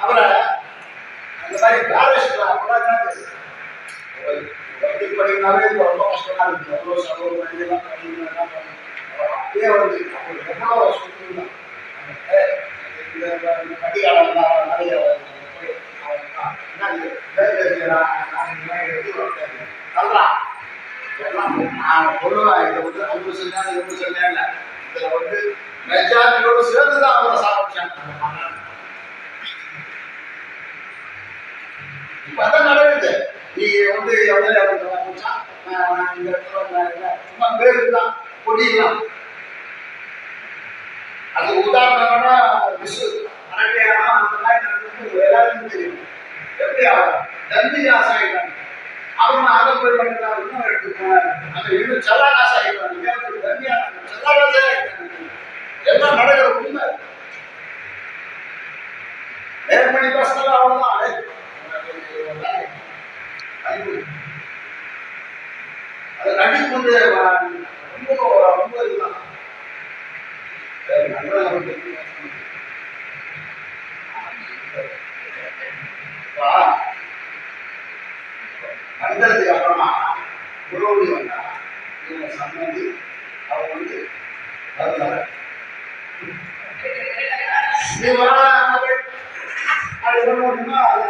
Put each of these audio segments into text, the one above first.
அப்புறம் அந்த மாதிரி பேரஸ்ட் அப்பெல்லாம் தெரியும் வட்டி படிக்கனாவே ரொம்ப கஷ்டமா இருக்கு எவ்வளோ செலவு பண்ணி எல்லாம் பண்ணி எல்லாம் பண்ணி அப்படியே வந்து அவங்க எவ்வளோ சொத்து கட்டிக்காலம் நிறைய போய் அவங்க என்ன இது? வேலை செய்யறான், நான் இந்த மாதிரி எடுத்து வரேன். தள்ளுறான். எல்லாம் நான் சொல்லுவேன் இதை வந்து அவங்க செஞ்சாங்க இவங்க செஞ்சாங்க இதுல வந்து மெஜாரிட்டியோட சேர்ந்து தான் அவரை சாப்பிட்டாங்க அதான் நடக்குது. நீ வந்து எவ்வளவு இந்த என்ன, சும்மா பேருக்கு தான் அது உதாரணம்னா விசு அரட்டையானா அந்த மாதிரி நடக்குது எல்லாருக்கும் தெரியும். எப்படி ஆகும்? தந்தி அவங்க அதை போய் பண்ணிட்டாங்க இன்னும் எடுத்துக்கோங்க அந்த இன்னும் செல்லாகாசு ஆகிட்டாங்க தண்ணியான செல்லாகாசே ஆகிட்டாங்க எல்லாம் நடக்கிற உண்மை? நேர்மணி பசங்க அவ்வளவுதான் வந்து ரொம்ப ரொம்ப இதுதான் வந்ததுக்கு அப்புறமா குரோடி வந்தா இவங்க சம்மந்தி அவங்க வந்து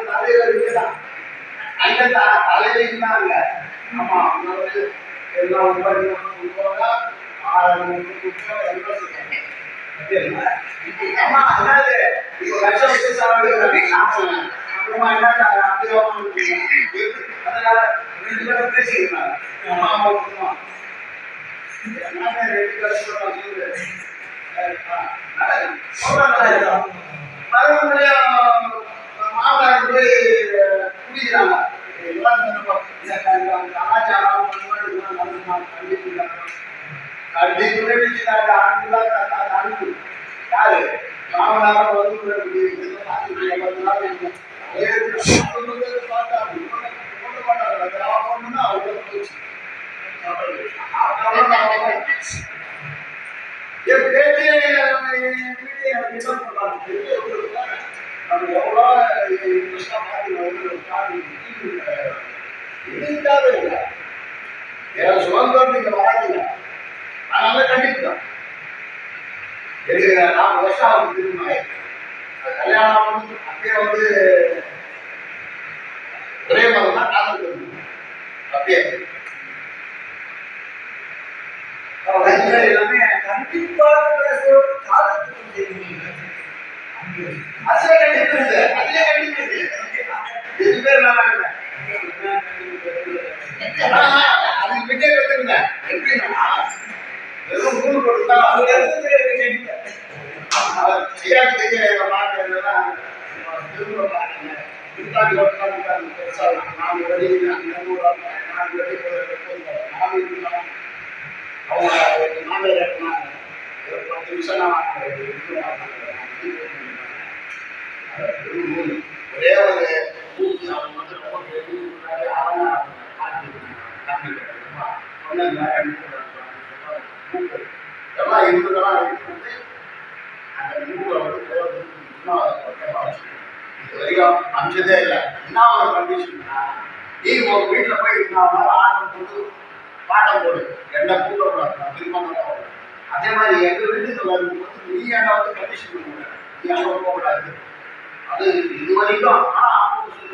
தலைவர் அங்க தான் அங்க ஆமா அவங்க வந்து எல்லாம் உட்காந்து உட்காந்தா ஆறு மணி எல்லாம் செய்யணும் அப்படியா? ஆமா அதாவது இப்போ லட்சம் வச்சு சாப்பிடுறாங்க அப்புறமா என்ன அப்படியே அதனால பார்த்து வந்து பார்த்து இதுக்காக இல்லை என் சுதந்திரம் நீங்க வராதுங்க வருஷம் கல்யாணம் அப்படியே வந்து ஒரே மாதிரி தான் காதல் எல்லாமே கண்டிப்பாக பேசுறது காலத்துக்கு தெரியும் அதுவே கண்டிப்பு எதுவுமே நல்லா இல்லை. வெறும் அவங்க எடுத்து கேட்க அவர் செய்யாத தெரிய மாட்டேன்னா திரும்ப பின்னாடி உட்காந்து நாலு வழி நாலு வழி நாலு அவங்க நாலு ஒரு பத்து நிமிஷம் நான் ஒரே ஒரு ஊசி அவங்க வந்து ரொம்ப பெரிய ஊருக்காரு. அவங்க எல்லாம் இருந்ததெல்லாம் இருந்து அந்த மூவை வந்து பத்திரமா வச்சுக்கணும். இது வரைக்கும் இல்லை என்ன ஒரு கண்டிஷன்னா நீ வீட்டில் போய் நான் ஆட்டம் போட்டு பாட்டம் போடு என்ன பூட்ட திரும்ப அதே மாதிரி எங்க வீட்டுக்கு வரும்போது நீ என்ன வந்து கண்டிஷன் பண்ண நீ அங்கே போகக்கூடாது அது இது வரைக்கும்